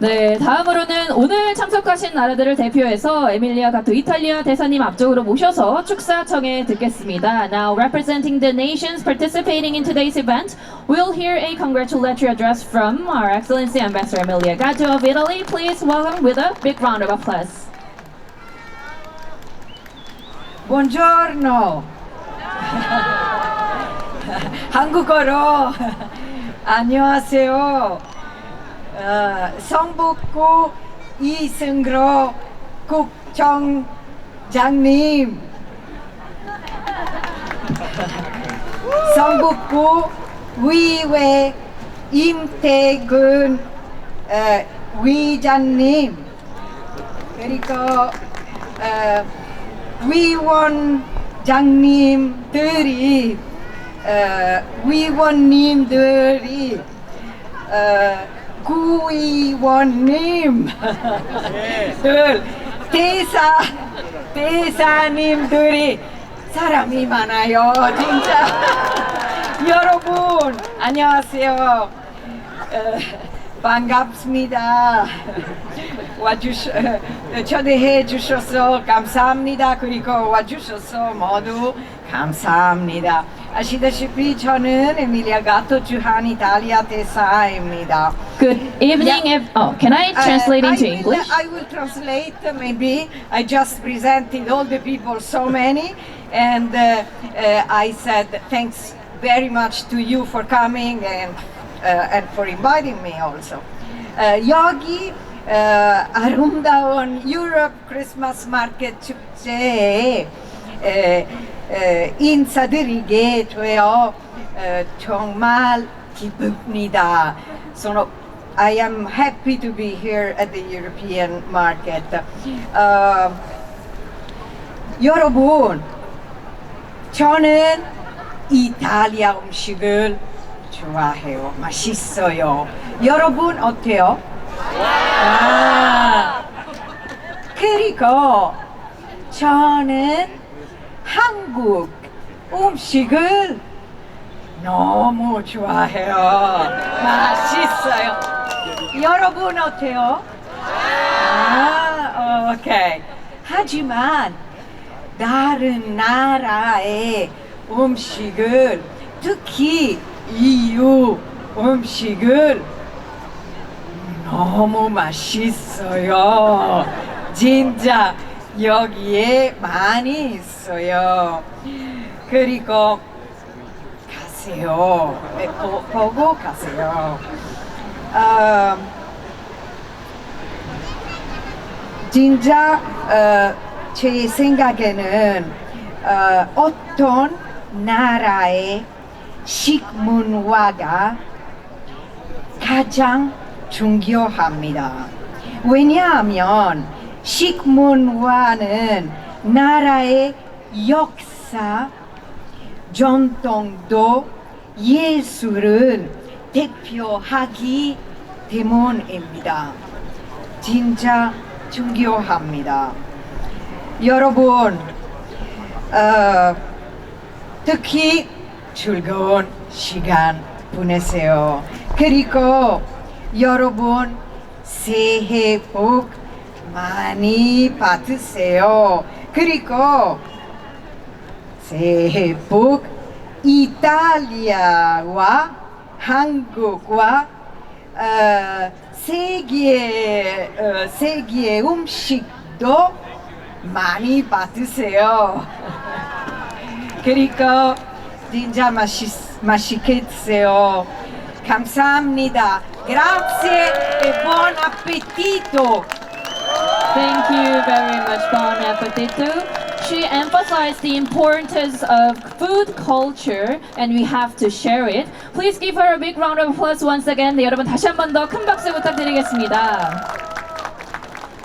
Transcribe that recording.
네, 다음으로는 오늘 참석하신 나라들을 대표해서 에밀리아 가토 이탈리아 대사님 앞쪽으로 모셔서 축사청에 듣겠습니다. Now, representing the nations participating in today's event, we'll hear a congratulatory address from our Excellency Ambassador Emilia Gatto of Italy. Please welcome with a big round of applause. Buongiorno. 한국어로 안녕하세요. 어, 성북구 이승로 국정장님, 성북구 위회 임태근 어, 위장님, 그리고 어, 위원장님들이 어, 위원님들이 어, 구의원님 들 대사 대사님들이 사람이 많아요 진짜 여러분 안녕하세요 어, 반갑습니다. 와주셔, 어, 초대해 주셔서 감사합니다. 그리고 와주셔서 모두 감사합니다. 아시다시피 저는 에밀리아 가토 주한 이탈리아 대사입니다. Good evening. Yeah. If, oh, can I translate Uh, into I will- English? I will translate uh, maybe. I just presented all the people so many and uh, uh, I said thanks very much to you for coming and, uh, and for inviting me also. Uh, 여기 uh, 아름다운 유럽 크리스마스 마켓 축제에 에, 에, 인사드리게 되어 에, 정말 기쁩니다. sono I am happy to be here at the European market. 어, 여러분, 저는 이탈리아 음식을 좋아해요. 맛있어요. 여러분 어때요? 아, 그리고 저는 한국 음식을 너무 좋아해요. 맛있어요. 여러분 어때요? 아, 오케이. 하지만 다른 나라의 음식을 특히 EU 음식을 너무 맛있어요. 진짜 여기에 많이 있어요. 그리고 가세요. 네, 보- 보고 가세요. 어, 진짜 어, 제 생각에는 어, 어떤 나라의 식문화가 가장 중요합니다. 왜냐하면 식문화는 나라의 역사, 전통도 예술을 대표하기 때문입니다. 진짜 중요합니다. 여러분, 어, 특히 즐거운 시간 보내세요. 그리고 여러분 새해 복 많이 받으세요. 그리고 새해 복 이탈리아와 한국과 어, 세계 어, 세계 음식도 많이 받으세요. 그리고 진짜 맛있, 맛있게 드세요. 감사합니다. Grazie e buon appetito. Thank you very much, Bon Appetito. She emphasized the importance of food culture and we have to share it. Please give her a big round of applause once again. 네, 여러분 다시 한 번 더 큰 박수 부탁드리겠습니다.